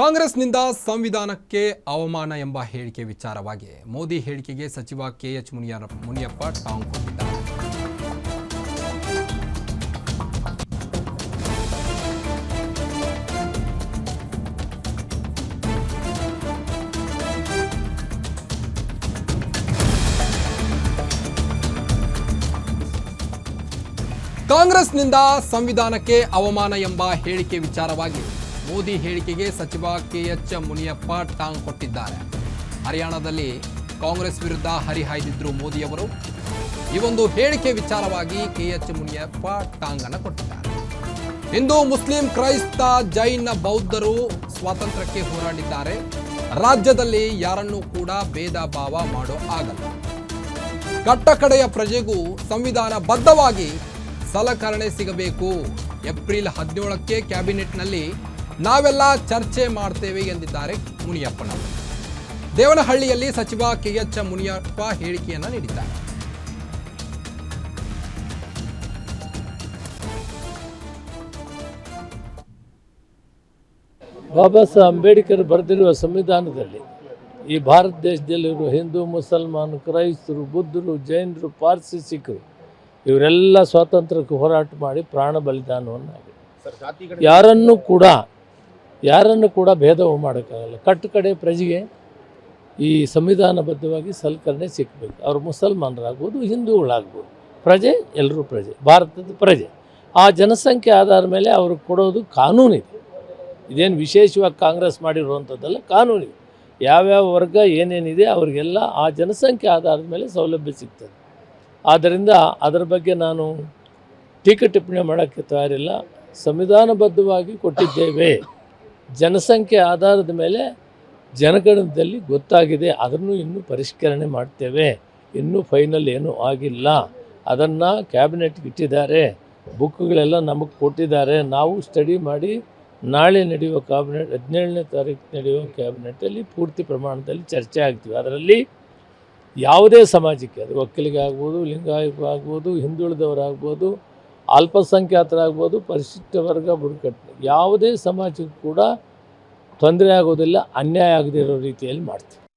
ಕಾಂಗ್ರೆಸ್ನಿಂದ ಸಂವಿಧಾನಕ್ಕೆ ಅವಮಾನ ಎಂಬ ಹೇಳಿಕೆ ವಿಚಾರವಾಗಿ ಮೋದಿ ಹೇಳಿಕೆಗೆ ಸಚಿವ ಕೆಎಚ್ ಮುನಿಯ ಮುನಿಯಪ್ಪ ಟಾಂಗ್ ಕೊಟ್ಟಿದ್ದಾರೆ. ಕಾಂಗ್ರೆಸ್ನಿಂದ ಸಂವಿಧಾನಕ್ಕೆ ಅವಮಾನ ಎಂಬ ಹೇಳಿಕೆ ವಿಚಾರವಾಗಿ ಮೋದಿ ಹೇಳಿಕೆಗೆ ಸಚಿವ ಕೆಎಚ್ ಮುನಿಯಪ್ಪ ಟಾಂಗ್ ಕೊಟ್ಟಿದ್ದಾರೆ. ಹರಿಯಾಣದಲ್ಲಿ ಕಾಂಗ್ರೆಸ್ ವಿರುದ್ಧ ಹರಿಹಾಯ್ದಿದ್ರು ಮೋದಿಯವರು. ಈ ಒಂದು ಹೇಳಿಕೆ ವಿಚಾರವಾಗಿ ಕೆಎಚ್ ಮುನಿಯಪ್ಪ ಟಾಂಗ್ ಅನ್ನು ಕೊಟ್ಟಿದ್ದಾರೆ. ಹಿಂದೂ ಮುಸ್ಲಿಂ ಕ್ರೈಸ್ತ ಜೈನ ಬೌದ್ಧರು ಸ್ವಾತಂತ್ರ್ಯಕ್ಕೆ ಹೋರಾಡಿದ್ದಾರೆ. ರಾಜ್ಯದಲ್ಲಿ ಯಾರನ್ನೂ ಕೂಡ ಭೇದ ಭಾವ ಮಾಡೋ ಆಗಲ್ಲ. ಕಟ್ಟಕಡೆಯ ಪ್ರಜೆಗೂ ಸಂವಿಧಾನ ಬದ್ಧವಾಗಿ ಸಲಕರಣೆ ಸಿಗಬೇಕು. ಏಪ್ರಿಲ್ ಹದಿನೇಳಕ್ಕೆ ಕ್ಯಾಬಿನೆಟ್ನಲ್ಲಿ ನಾವೆಲ್ಲ ಚರ್ಚೆ ಮಾಡ್ತೇವೆ ಎಂದಿದ್ದಾರೆ ಮುನಿಯಪ್ಪನವರು ದೇವನಹಳ್ಳಿಯಲ್ಲಿ ಸಚಿವ ಕೆಎಚ್ ಮುನಿಯಪ್ಪ ಹೇಳಿಕೆಯನ್ನ ನೀಡಿದ್ದಾರೆ. ಬಾಬಾ ಸಾಹೇಬ್ ಅಂಬೇಡ್ಕರ್ ಬರೆದಿರುವ ಸಂವಿಧಾನದಲ್ಲಿ ಈ ಭಾರತ ದೇಶದಲ್ಲಿರುವ ಹಿಂದೂ ಮುಸಲ್ಮಾನ್ ಕ್ರೈಸ್ತರು ಬುದ್ಧರು ಜೈನರು ಪಾರ್ಸಿ ಸಿಖ್ರು ಇವರೆಲ್ಲ ಸ್ವಾತಂತ್ರ್ಯಕ್ಕೆ ಹೋರಾಟ ಮಾಡಿ ಪ್ರಾಣ ಬಲಿದಾನವನ್ನು ಯಾರನ್ನು ಕೂಡ ಯಾರನ್ನು ಕೂಡ ಭೇದವು ಮಾಡೋಕ್ಕಾಗಲ್ಲ. ಕಟ್ಟು ಕಡೆ ಪ್ರಜೆಗೆ ಈ ಸಂವಿಧಾನಬದ್ಧವಾಗಿ ಸಲಕರಣೆ ಸಿಕ್ಕಬೇಕು ಅವರು ಮುಸಲ್ಮಾನರಾಗ್ಬೋದು, ಹಿಂದೂಗಳಾಗ್ಬೋದು. ಪ್ರಜೆ ಎಲ್ಲರೂ ಪ್ರಜೆ, ಭಾರತದ ಪ್ರಜೆ. ಆ ಜನಸಂಖ್ಯೆ ಆಧಾರ ಮೇಲೆ ಅವರು ಕೊಡೋದು ಕಾನೂನಿದೆ ಇದೇನು ವಿಶೇಷವಾಗಿ ಕಾಂಗ್ರೆಸ್ ಮಾಡಿರುವಂಥದ್ದಲ್ಲ ಕಾನೂನಿದೆ ಯಾವ್ಯಾವ ವರ್ಗ ಏನೇನಿದೆ ಅವರಿಗೆಲ್ಲ ಆ ಜನಸಂಖ್ಯೆ ಆಧಾರದ ಮೇಲೆ ಸೌಲಭ್ಯ ಸಿಗ್ತದೆ. ಆದ್ದರಿಂದ ಅದರ ಬಗ್ಗೆ ನಾನು ಟೀಕೆ ಟಿಪ್ಪಣಿ ಮಾಡೋಕ್ಕೆ ತಯಾರಿಲ್ಲ. ಸಂವಿಧಾನಬದ್ಧವಾಗಿ ಕೊಟ್ಟಿದ್ದೇವೆ. ಜನಸಂಖ್ಯೆ ಆಧಾರದ ಮೇಲೆ ಜನಗಣದಲ್ಲಿ ಗೊತ್ತಾಗಿದೆ, ಅದನ್ನು ಇನ್ನೂ ಪರಿಷ್ಕರಣೆ ಮಾಡ್ತೇವೆ, ಇನ್ನೂ ಫೈನಲ್ ಏನೂ ಆಗಿಲ್ಲ. ಅದನ್ನು ಕ್ಯಾಬಿನೆಟ್ಗೆ ಇಟ್ಟಿದ್ದಾರೆ, ಬುಕ್ಗಳೆಲ್ಲ ನಮಗೆ ಕೊಟ್ಟಿದ್ದಾರೆ. ನಾವು ಸ್ಟಡಿ ಮಾಡಿ ನಾಳೆ ನಡೆಯುವ ಕ್ಯಾಬಿನೆಟ್, ಹದಿನೇಳನೇ ತಾರೀಕು ನಡೆಯುವ ಕ್ಯಾಬಿನೆಟಲ್ಲಿ ಪೂರ್ತಿ ಪ್ರಮಾಣದಲ್ಲಿ ಚರ್ಚೆ ಆಗ್ತೀವಿ. ಅದರಲ್ಲಿ ಯಾವುದೇ ಸಮಾಜಕ್ಕೆ, ಅದು ಒಕ್ಕಲಿಗೆ ಆಗ್ಬೋದು ಲಿಂಗಾಯತ ಆಗ್ಬೋದು ಹಿಂದುಳಿದವರಾಗ್ಬೋದು ಅಲ್ಪಸಂಖ್ಯಾತರಾಗ್ಬೋದು ಪರಿಶಿಷ್ಟ ವರ್ಗ ಬುಡಕಟ್ಟು ಯಾವುದೇ ಸಮಾಜಕ್ಕೂ ಕೂಡ ತೊಂದರೆ ಆಗೋದಿಲ್ಲ ಅನ್ಯಾಯ ಆಗದಿರೋ ರೀತಿಯಲ್ಲಿ ಮಾಡ್ತೀವಿ.